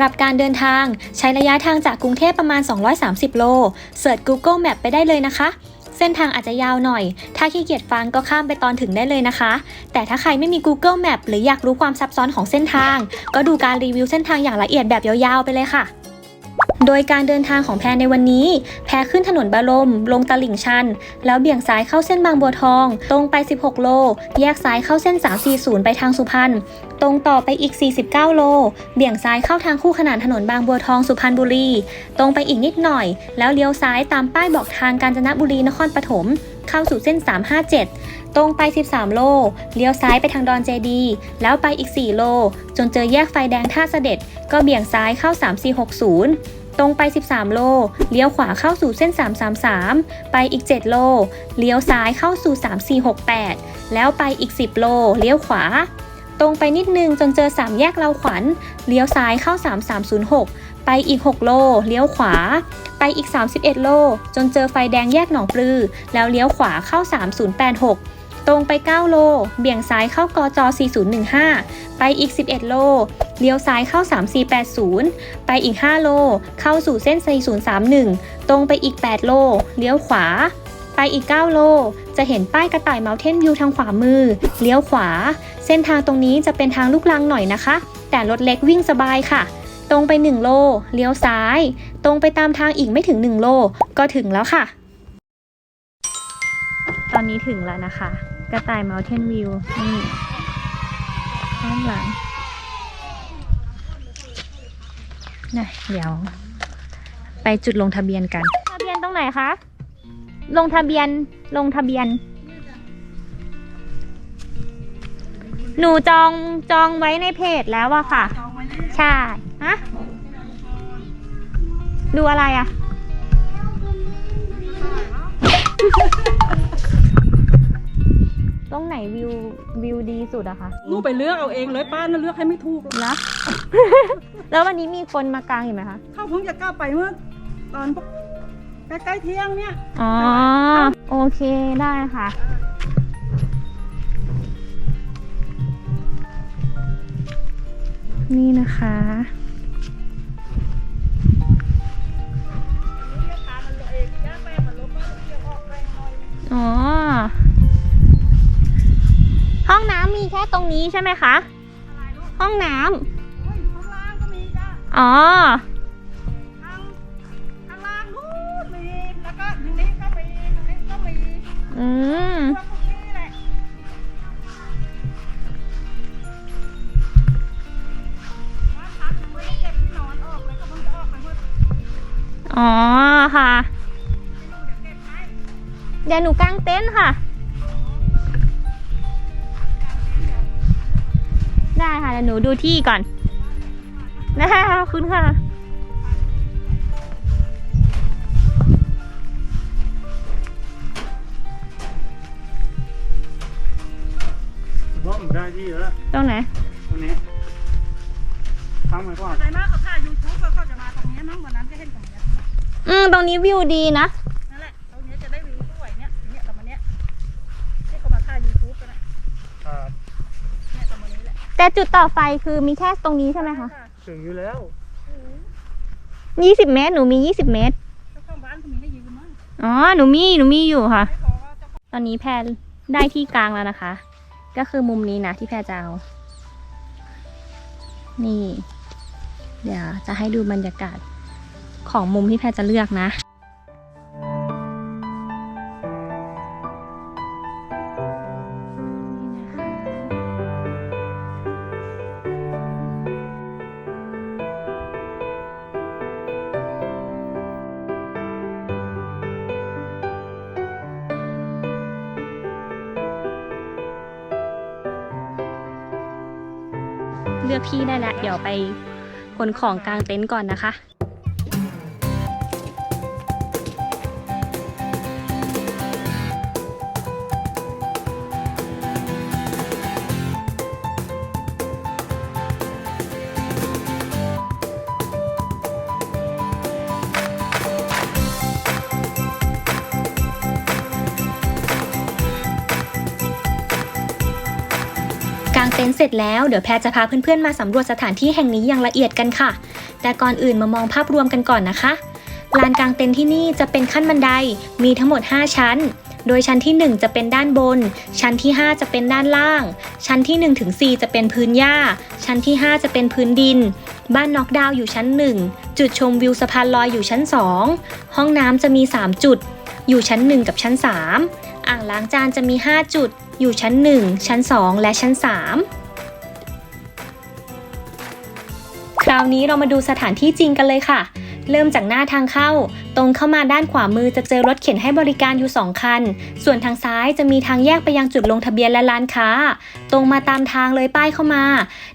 สำหรับการเดินทาง ใช้ระยะทางจากกรุงเทพประมาณ 230 โล เสิร์ช Google Map ไปได้เลยนะคะ เส้นทางอาจจะยาวหน่อย ถ้าขี้เกียจฟังก็ข้ามไปตอนถึงได้เลยนะคะ แต่ถ้าใครไม่มี Google Map หรืออยากรู้ความซับซ้อนของเส้นทาง ก็ดูการรีวิวเส้นทางอย่างละเอียดแบบยาวๆไปเลยค่ะ โดยการเดินทางของแพรในวันนี้ แพรขึ้นถนนบรม ลงตลิ่งชัน แล้วเบี่ยงซ้ายเข้าเส้นบางบัวทอง ตรงไป 16 โล แยกซ้ายเข้าเส้น 340 ไปทางสุพรรณ ตรงต่อไปอีก 49 โล เบี่ยงซ้ายเข้าทางคู่ขนานถนนบางบัวทองสุพรรณบุรี ตรงไปอีกนิดหน่อย แล้วเลี้ยวซ้ายตามป้ายบอกทางกาญจนบุรีนครปฐม เข้าสู่เส้น 357 ตรงไป 13 โล เลี้ยวซ้ายไปทางดอนเจดี แล้วไปอีก 4 โล จนเจอแยกไฟแดงท่าเสด็จ ก็เบี่ยงซ้ายเข้า 3460 ตรงไป 13 โล เลี้ยวขวาเข้าสู่เส้น 333 ไปอีก 7 โล เลี้ยวซ้ายเข้าสู่ 3468 แล้วไปอีก 10 โล เลี้ยวขวา ตรงไปนิดนึงจนเจอ 3 แยกเราขวัญ เลี้ยวซ้ายเข้า 3306 ไปอีก 6 โล เลี้ยวขวา ไปอีก 31 โล จนเจอไฟแดงแยกหนองปลือ แล้วเลี้ยวขวาเข้า 3086 ตรงไป 9 โล เบี่ยงซ้ายเข้ากจ4015 ไปอีก 11 โล เลี้ยวซ้ายเข้า 3480 ไปอีก 5 โล เข้าสู่เส้น 4031 ตรงไปอีก 8 โล เลี้ยวขวา ไปอีก 9 โล จะเห็นป้ายกระต่าย Mountain View ทางขวามือ เลี้ยวขวา เส้นทางตรงนี้จะเป็นทางลูกลังหน่อยนะคะ แต่รถเล็กวิ่งสบายค่ะตรงไป 1 โล เลี้ยวซ้าย ตรงไปตามทางอีกไม่ถึง 1 โล ก็ถึงแล้วค่ะ ตอนนี้ถึงแล้วนะคะ กระต่าย Mountain View นี่ด้านหลังนะเดี๋ยว ไปจุดลงทะเบียนกัน ทะเบียนตรงไหนคะ ลงทะเบียนลงทะเบียน หนูจองจองไว้ในเพจแล้วอะค่ะ ใช่ฮะดูอะไรอะ ตรงไหนวิววิวดีสุดอะคะลูกไปเลือกเอาเองเลยป้าน่ะเลือกให้ไม่ถูกหรอกนะ แล้ววันนี้มีคนมากางอยู่ไหมคะ เข้าเพิ่งจะกล้าไปเมื่อตอนใกล้ๆเที่ยงเนี่ย อ๋อ โอเคได้ค่ะ นี่นะคะ อ๋อ ห้องน้ำมีแค่ตรงนี้ใช่ไหมคะ ห้องน้ข้างล่างก็มีจ้ะำอ๋อข้างข้างล่างนู้นมีแล้วก็ทางนี้ก็มีทางนี้ก็มีอืม พวกพวกนี้แหละบ้านพักยังไม่ได้เก็บที่นอนออกเลยก็เพิ่งจะออกไปเมื่ออ๋อค่ะ ไม่รู้เดี๋ยวเก็บให้ เดี๋ยวหนูกางเต็นท์ค่ะ หนูดูที่ก่อนนะคะขอบคุณค่ะผมว่าผมได้ที่แล้วตรงไหน ตรงนี้ทำไว้ก่อนอะไรมากเขาถ่ายยูทูบก็เขาจะมาตรงนี้มั้งวันนั้นก็เห็นตรงเนี้ยอืม ตรงนี้วิวดีนะนั่นแหละตรงนี้จะได้วิวสวยเนี่ยเนี่ยตรงนี้ที่เขามาถ่ายยูทูบกันนะ ครับ เนี่ยตรงนี้ แหละแต่จุดต่อไฟคือมีแค่ตรงนี้ใช่ไหมคะถึงอยู่แล้วยี่สิบเมตร หนูมียี่สิบเมตร เจ้าของบ้านเขามีให้ยืมมั้งอ๋อ หนูมี หนูมีอยู่ค่ะ ไม่พอว่าเจ้าของตอนนี้แพรได้ที่กลางแล้วนะคะ ก็คือมุมนี้นะที่แพรจะเอา นี่ เดี๋ยวจะให้ดูบรรยากาศของมุมที่แพรจะเลือกนะ ดี๋ยวไปขนของกลางเต็นท์ก่อนนะคะ เสร็จแล้วเดี๋ยวแพรจะพาเพื่อนๆมาสำรวจสถานที่แห่งนี้อย่างละเอียดกันค่ะ แต่ก่อนอื่นมามองภาพรวมกันก่อนนะคะลานกลางเต็นท์ที่นี่จะเป็นขั้นบันไดมีทั้งหมด 5 ชั้น โดยชั้นที่ 1 จะเป็นด้านบน ชั้นที่ 5 จะเป็นด้านล่าง ชั้นที่ 1 ถึง 4 จะเป็นพื้นหญ้า ชั้นที่ 5 จะเป็นพื้นดิน บ้านน็อกดาวอยู่ชั้น 1 จุดชมวิวสะพานลอยอยู่ชั้น 2 ห้องน้ำจะมี 3 จุด อยู่ชั้น 1 กับชั้น 3 อ่างล้างจานจะมี 5 จุด อยู่ชั้น 1 ชั้น 2 และชั้น 3 ราวนี้เรามาดูสถานที่จริงกันเลยค่ะ เริ่มจากหน้าทางเข้า ตรงเข้ามาด้านขวามือจะเจอรถเข็นให้บริการอยู่ 2 คัน ส่วนทางซ้ายจะมีทางแยกไปยังจุดลงทะเบียนและร้านค้า ตรงมาตามทางเลยป้ายเข้ามา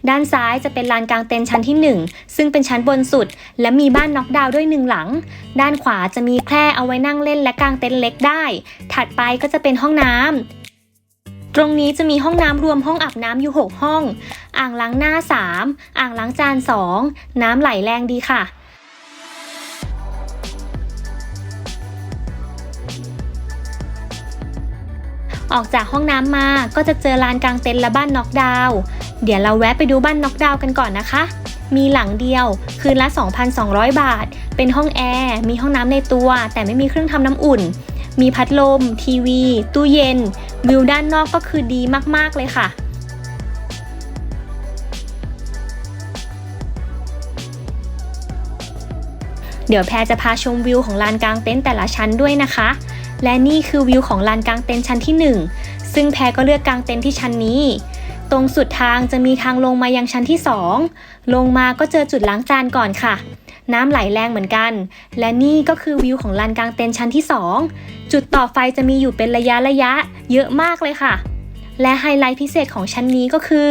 ด้านซ้ายจะเป็นลานกลางเต็นท์ชั้นที่ 1 ซึ่งเป็นชั้นบนสุด และมีบ้านน็อกดาวน์ด้วยหนึ่งหลัง ด้านขวาจะมีแคร่เอาไว้นั่งเล่นและกางเต็นท์เล็กได้ ถัดไปก็จะเป็นห้องน้ำ ตรงนี้จะมีห้องน้ำรวมห้องอาบน้ำอยู่ 6 ห้อง อ่างล้างหน้า 3 อ่างล้างจาน 2 น้ำไหลแรงดีค่ะออกจากห้องน้ำมาก็จะเจอลานกลางเต็นท์และบ้านน็อกดาวน์เดี๋ยวเราแวะไปดูบ้านน็อกดาวน์กันก่อนนะคะ มีหลังเดียว คืนละ 2,200 บาท เป็นห้องแอร์ มีห้องน้ำในตัว แต่ไม่มีเครื่องทำน้ำอุ่น มีพัดลม ทีวี ตู้เย็น วิวด้านนอกก็คือดีมาก ๆ เลยค่ะ เดี๋ยวแพรจะพาชมวิวของลานกลางเต็นท์แต่ละชั้นด้วยนะคะ และนี่คือวิวของลานกลางเต็นท์ชั้นที่ 1 ซึ่งแพรก็เลือกกลางเต็นท์ที่ชั้นนี้ตรงสุดทางจะมีทางลงมายังชั้นที่ 2 ลงมาก็เจอจุดล้างจานก่อนค่ะ น้ำไหลแรงเหมือนกัน และนี่ก็คือวิวของลานกลางเต็นท์ชั้นที่ 2 จุดต่อไฟจะมีอยู่เป็นระยะระยะเยอะมากเลยค่ะ และไฮไลท์พิเศษของชั้นนี้ก็คือ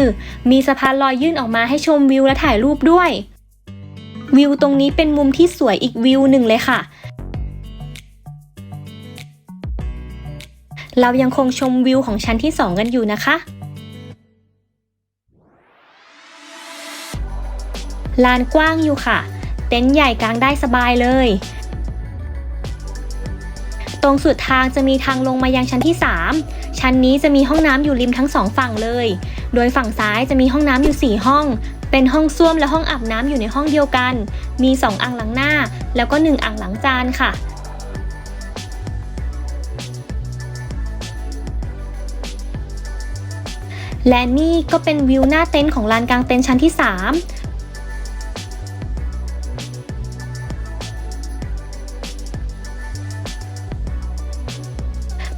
มีสะพานลอยยื่นออกมาให้ชมวิวและถ่ายรูปด้วย วิวตรงนี้เป็นมุมที่สวยอีกวิวหนึ่งเลยค่ะ เรายังคงชมวิวของชั้นที่ 2 กันอยู่นะคะลานกว้างอยู่ค่ะ เต็นท์ใหญ่กลางได้สบายเลย ตรงสุดทางจะมีทางลงมายังชั้นที่ 3 ชั้นนี้จะมีห้องน้ำอยู่ริมทั้งสองฝั่งเลย โดยฝั่งซ้ายจะมีห้องน้ำอยู่ 4 ห้อง เป็นห้องส้วมและห้องอาบน้ำอยู่ในห้องเดียวกัน มี 2 อ่างล้างหน้า แล้วก็ 1 อ่างล้างจานค่ะและนี่ก็เป็นวิวหน้าเต็นท์ของลานกลางเต็นท์ชั้นที่ 3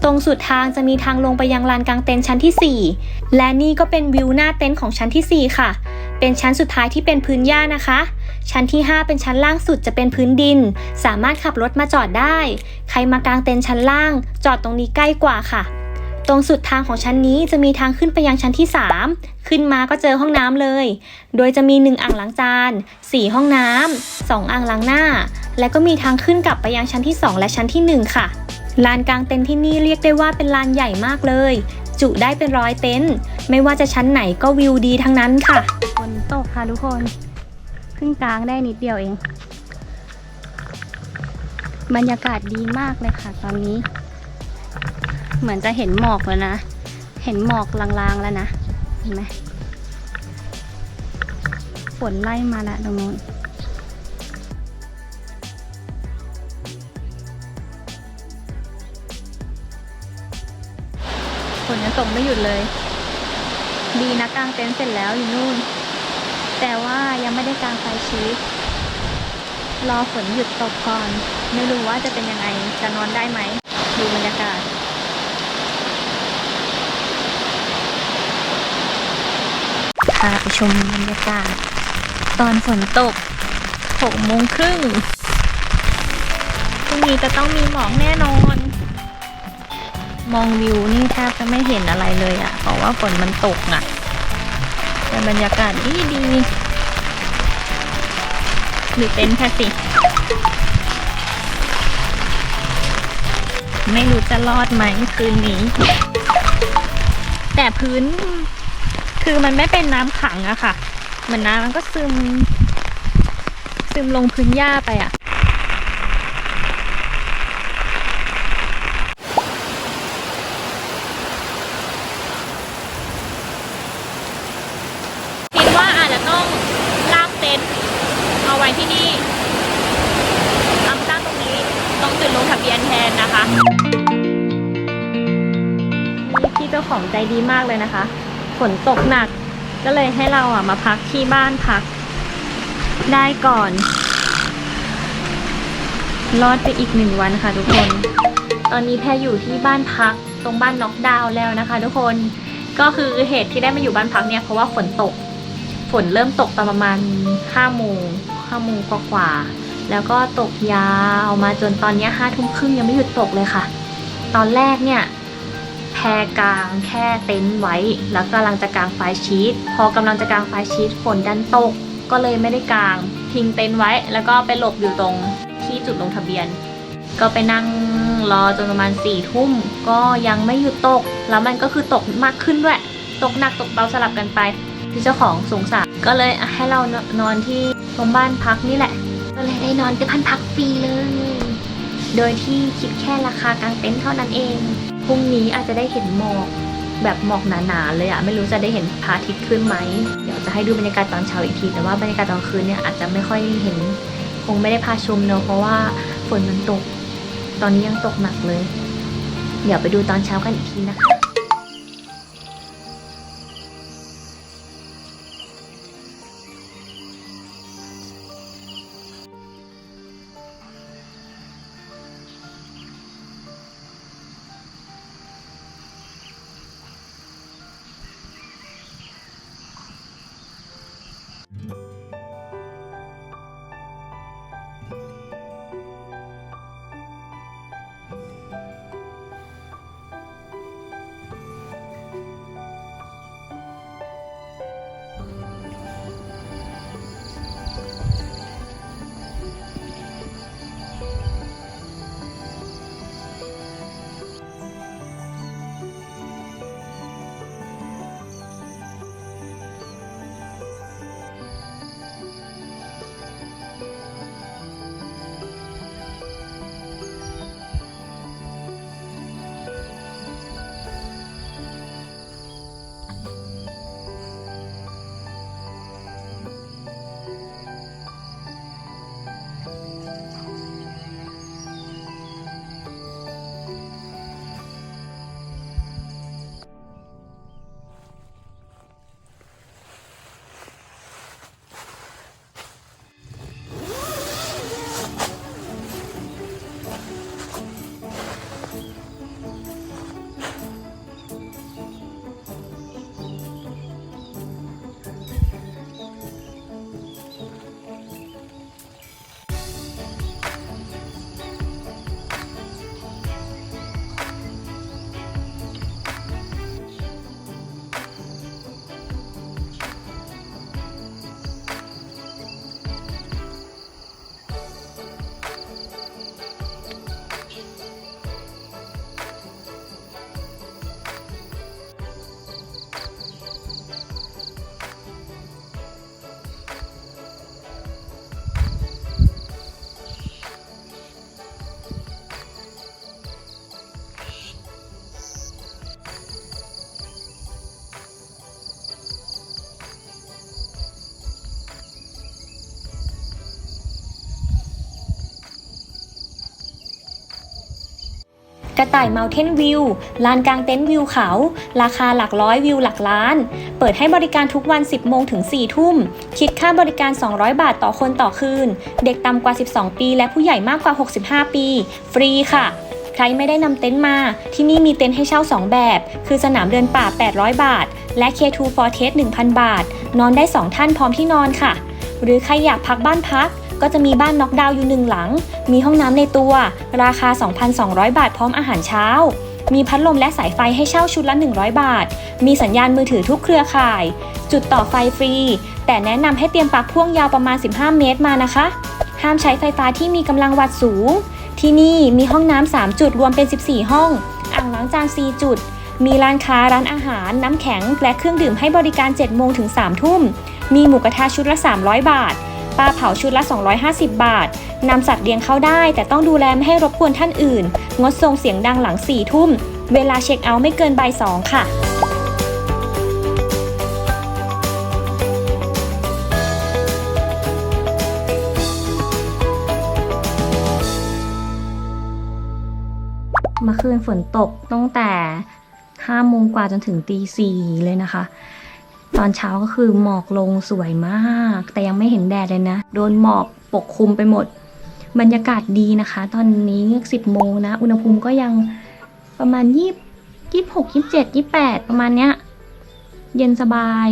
ตรงสุดทางจะมีทางลงไปยังลานกลางเต็นท์ชั้นที่ 4 และนี่ก็เป็นวิวหน้าเต็นท์ของชั้นที่ 4 ค่ะ เป็นชั้นสุดท้ายที่เป็นพื้นหญ้านะคะ ชั้นที่ 5 เป็นชั้นล่างสุดจะเป็นพื้นดิน สามารถขับรถมาจอดได้ ใครมากลางเต็นท์ชั้นล่าง จอดตรงนี้ใกล้กว่าค่ะ ตรงสุดทางของชั้นนี้จะมีทางขึ้นไปยังชั้นที่ 3 ขึ้นมาก็เจอห้องน้ำเลย โดยจะมี 1 อ่างล้างจาน 4 ห้องน้ำ2อ่างล้างหน้า และก็มีทางขึ้นกลับไปยังชั้นที่ 2 และชั้นที่ 1 ค่ะ ลานกลางเต็นท์ที่นี่เรียกได้ว่าเป็นลานใหญ่มากเลย จุได้เป็นร้อยเต็นท์ไม่ว่าจะชั้นไหนก็วิวดีทั้งนั้นค่ะฝนตกค่ะทุกคนเพิ่งกลางได้นิดเดียวเอง บรรยากาศดีมากเลยค่ะ ตอนนี้ เหมือนจะเห็นหมอกแล้วนะ เห็นหมอกลางๆแล้วนะ เห็นไหมฝนไล่มาล้วตรงนู้น ฝนยังตกไม่หยุดเลย ดีนะกางเต็นท์เสร็จแล้วอยู่นู่น แต่ว่ายังไม่ได้กางไฟชีสรอฝนหยุดตกก่อน ไม่รู้ว่าจะเป็นยังไง จะนอนได้ไหม ดูบรรยากาศพาไปชมบรรยากาศ ตอนฝนตกหกโมงครึ่งพรุ่งนี้จะต้องมีหมอกแน่นอน มองวิวนี่แทบจะไม่เห็นอะไรเลยอะ่ะ เพราะว่าฝนมันตกอะแต่บรรยากาศดีดีหรือเต็นท์ค่ะสิ ไม่รู้จะรอดไหมคืนนี้ แต่พื้น คือมันไม่เป็นน้ำขังอะค่ะ เหมือนน้ำมันก็ซึม ซึมลงพื้นหญ้าไปอะ ว้ที่นี่เอามาตั้งตรงนี้ตรงจุดลง ทะเบียนแทนนะคะพี่เจ้าของใจดีมากเลยนะคะ ฝนตกหนักก็เลยให้เราอะมาพักที่บ้านพัก ได้ก่อน รอดไปอีกหนึ่งวันค่ะทุกคน ตอนนี้แพรอยู่ที่บ้านพักตรงบ้านน็อกดาวน์แล้วนะคะ ทุกคนก็คือเหตุที่ได้มาอยู่บ้านพักเนี่ยเพราะว่าฝนตก ฝนเริ่มตกตอนประมาณห้าโมงห้าโมงกว่าๆ แล้วก็ตกยาวมาจนตอนนี้ห้าทุ่มครึ่งยังไม่หยุดตกเลยค่ะ ตอนแรกเนี่ยแพรกลางแค่เต็นท์ไว้ แล้วกำลังจะกางไฟชีตพอกำลังจะกางไฟชีตฝนดันตก ก็เลยไม่ได้กางทิ้งเต็นท์ไว้ แล้วก็ไปหลบอยู่ตรงที่จุดลงทะเบียน ก็ไปนั่งรอจนประมาณสี่ทุ่มก็ยังไม่หยุดตก แล้วมันก็คือตกมากขึ้นด้วย ตกหนักตกเบาสลับกันไปที่เจ้าของสงสารก็เลยให้เรานอนที่ตรงบ้านพักนี่แหละ ก็เลยได้นอนที่พันพักฟรีเลย โดยที่คิดแค่ราคากางเต็นท์เท่านั้นเอง พรุ่งนี้อาจจะได้เห็นหมอกแบบหมอกหนาๆเลยอะไม่รู้จะได้เห็นพระอาทิตย์ขึ้นไหม เดี๋ยวจะให้ดูบรรยากาศตอนเช้าอีกที แต่ว่าบรรยากาศตอนคืนเนี่ยอาจจะไม่ค่อยเห็น คงไม่ได้พาชมเนอะเพราะว่าฝนมันตก ตอนนี้ยังตกหนักเลย เดี๋ยวไปดูตอนเช้ากันอีกทีนะคะ กระต่ายเม t เทนวิว ลานกลางเต็นท์วิวเขา ราคาหลักร้อยวิวหลักล้าน เปิดให้บริการทุกวัน 10 โมงถึง 4 ทุ่ม คิดค่าบริการ 200 บาทต่อคนต่อคืน เด็กต่ำกว่า 12 ปี และผู้ใหญ่มากกว่า 65 ปี ฟรีค่ะ ใครไม่ได้นำเต็นท์มา ที่นี่มีเต็นท์ให้เช่า 2 แบบ คือสนามเดินป่า 800 บาท และ K2 for Test 1,000 บาท นอนได้ 2 ท่านพร้อมที่นอนค่ะ หรือใครอยากพักบ้านพัก ก็จะมีบ้านน็อกดาวน์อยู่หนึ่งหลัง มีห้องน้ำในตัว ราคา 2,200 บาทพร้อมอาหารเช้า มีพัดลมและสายไฟให้เช่าชุดละ 100 บาท มีสัญญาณมือถือทุกเครือข่าย จุดต่อไฟฟรี แต่แนะนำให้เตรียมปลั๊กพ่วงยาวประมาณ 15 เมตรมานะคะ ห้ามใช้ไฟฟ้าที่มีกำลังวัตต์สูง ที่นี่มีห้องน้ำ3จุดรวมเป็น 14 ห้อง อ่างล้างจาน 4 จุดมีร้านค้าร้านอาหาร น้ำแข็ง และเครื่องดื่มให้บริการ 7 โมงถึง 3 ทุ่ม มีหมูกระทะชุดละ 300 บาท ปลาเผาชุดละ 250 บาท นำสัตว์เลี้ยงเข้าได้ แต่ต้องดูแลไม่ให้รบกวนท่านอื่น งดส่งเสียงดังหลังสี่ทุ่ม เวลาเช็คเอาท์ไม่เกินบ่ายสองค่ะเมื่อคืนฝนตกตั้งแต่5โมงกว่าจนถึงตีสี่เลยนะคะ ตอนเช้าก็คือหมอกลงสวยมาก แต่ยังไม่เห็นแดดเลยนะ โดนหมอกปกคลุมไปหมด บรรยากาศดีนะคะ ตอนนี้สิบโมงนะ อุณหภูมิก็ยังประมาณยี่ยี่หกยี่เจ็ดยี่แปดประมาณเนี้ย เย็นสบาย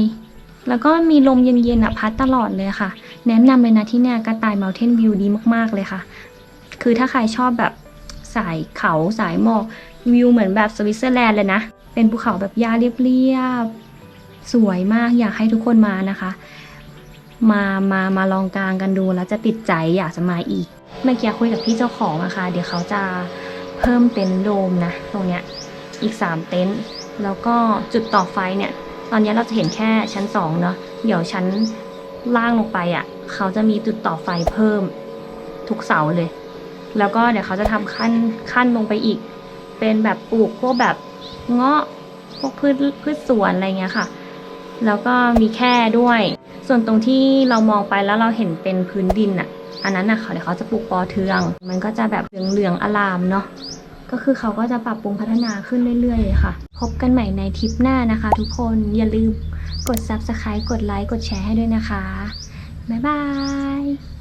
แล้วก็มีลมเย็นๆอะพัดตลอดเลยค่ะ แนะนำเลยนะที่เนี่ยกระต่ายเมลเทนวิวดีมากๆเลยค่ะ คือถ้าใครชอบแบบสายเขาสายหมอกวิวเหมือนแบบสวิตเซอร์แลนด์เลยนะ เป็นภูเขาแบบหญ้าเรียบๆ สวยมากอยากให้ทุกคนมานะคะ มามามาลองกลางกันดูแล้วจะติดใจอยากจะมาอีก เมื่อกี้คุยกับพี่เจ้าของอะค่ะ เดี๋ยวเขาจะเพิ่มเต็นท์โดมนะตรงเนี้ยอีก 3 เต็นท์แล้วก็จุดต่อไฟเนี่ย ตอนนี้เราจะเห็นแค่ชั้น2เนาะเดี๋ยวชั้นล่างลงไปอะเขาจะมีจุดต่อไฟเพิ่มทุกเสาเลย แล้วก็เดี๋ยวเขาจะทำขั้นขั้นลงไปอีก เป็นแบบปลูกพวกแบบเงาะพวกพืชพืชสวนอะไรเงี้ยค่ะ แล้วก็มีแค่ด้วย ส่วนตรงที่เรามองไปแล้วเราเห็นเป็นพื้นดินอะอันนั้นนะเขาเดี๋ยวเขาจะปลูกปอเทือง มันก็จะแบบเหลืองๆอลามเนาะก็คือเขาก็จะปรับปรุงพัฒนาขึ้นเรื่อยๆเลยค่ะ พบกันใหม่ในทริปหน้านะคะ ทุกคนอย่าลืมกด subscribe กดไลค์กดแชร์ให้ด้วยนะคะ บ๊ายบาย